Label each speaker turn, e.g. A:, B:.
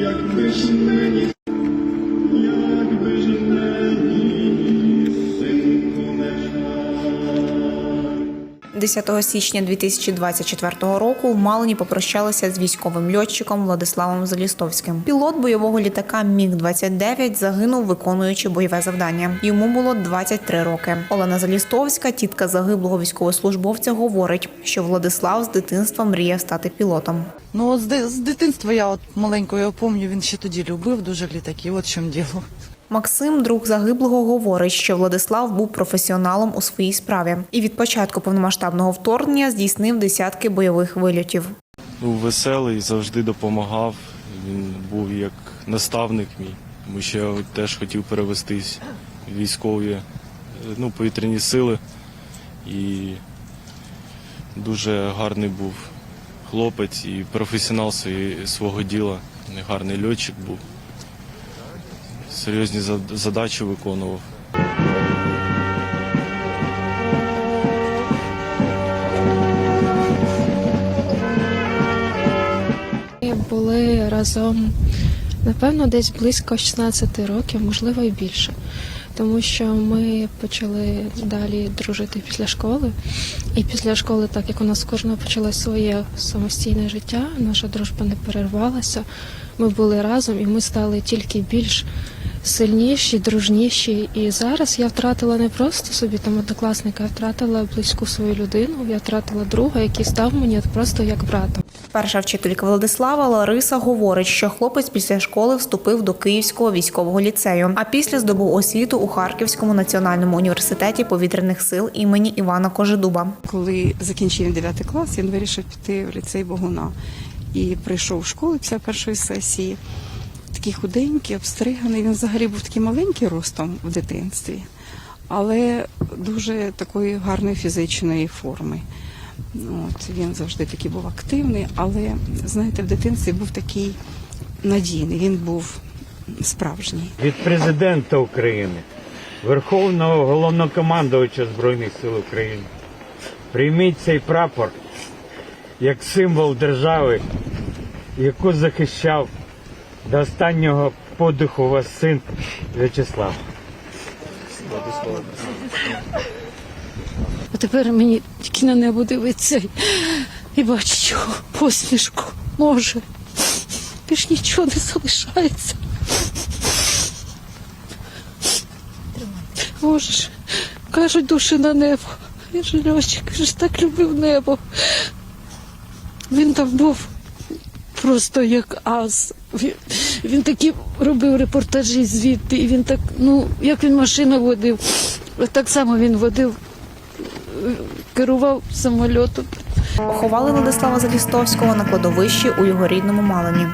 A: Якби ж мені,
B: 10 січня 2024 року в Малині попрощалися з військовим льотчиком Владиславом Залістовським. Пілот бойового літака Міг 29 загинув, виконуючи бойове завдання. Йому було 23 роки. Олена Залістовська, тітка загиблого військовослужбовця, говорить, що Владислав з дитинства мріяв стати пілотом.
C: Ну, з, ди- з дитинства я от маленькою пам'ятаю, він ще тоді любив дуже літаки. От чому діло.
B: Максим, друг загиблого, говорить, що Владислав був професіоналом у своїй справі і від початку повномасштабного вторгнення здійснив десятки бойових вильотів.
D: був веселий, завжди допомагав. Він був як наставник мій, тому що я теж хотів перевестись в військові е, ну, повітряні сили. І дуже гарний був хлопець і професіонал свого діла. Гарний льотчик був. Серйозні зад- задачі виконував.
E: Ми були разом, напевно, десь близько 16 років, можливо, і більше. Тому що ми почали далі дружити після школи. І після школи, так як у нас кожного почалось своє самостійне життя, наша дружба не перервалася. Ми були разом і ми стали тільки більш сильніші, дружніші. І зараз я втратила не просто собі там однокласника, я втратила близьку свою людину, я втратила друга, який став мені просто як братом.
B: Перша вчителька Владислава Лариса говорить, що хлопець після школи вступив до Київського військового ліцею, а після здобув освіту у Харківському національному університеті повітряних сил імені Івана Кожедуба.
F: Коли закінчив 9 клас, він вирішив піти в ліцей Богуна і прийшов в школу після першої сесії. Такий худенький, обстриганий. Він взагалі був такий маленький ростом в дитинстві, але дуже такої гарної фізичної форми. От, він завжди такий був активний, але знаєте, в дитинстві був такий надійний, він був справжній.
G: від президента України, Верховного головнокомандувача Збройних сил України. Прийміть цей прапор як символ держави, яку захищав до останнього подиху вас син В'ячеслав.
E: А тепер мені тільки на небо дивиться і бачу його посмішку. Може. Більш нічого не залишається. Можеш. Кажуть, душі на небо. Він же льотчик, він ж так любив небо. Він там був просто як ас. Він, він такі робив репортажі звідти, і він так, ну, як він машину водив, так само він водив керував самольотом.
B: Поховали Владислава Залістовського на кладовищі у його рідному Малині.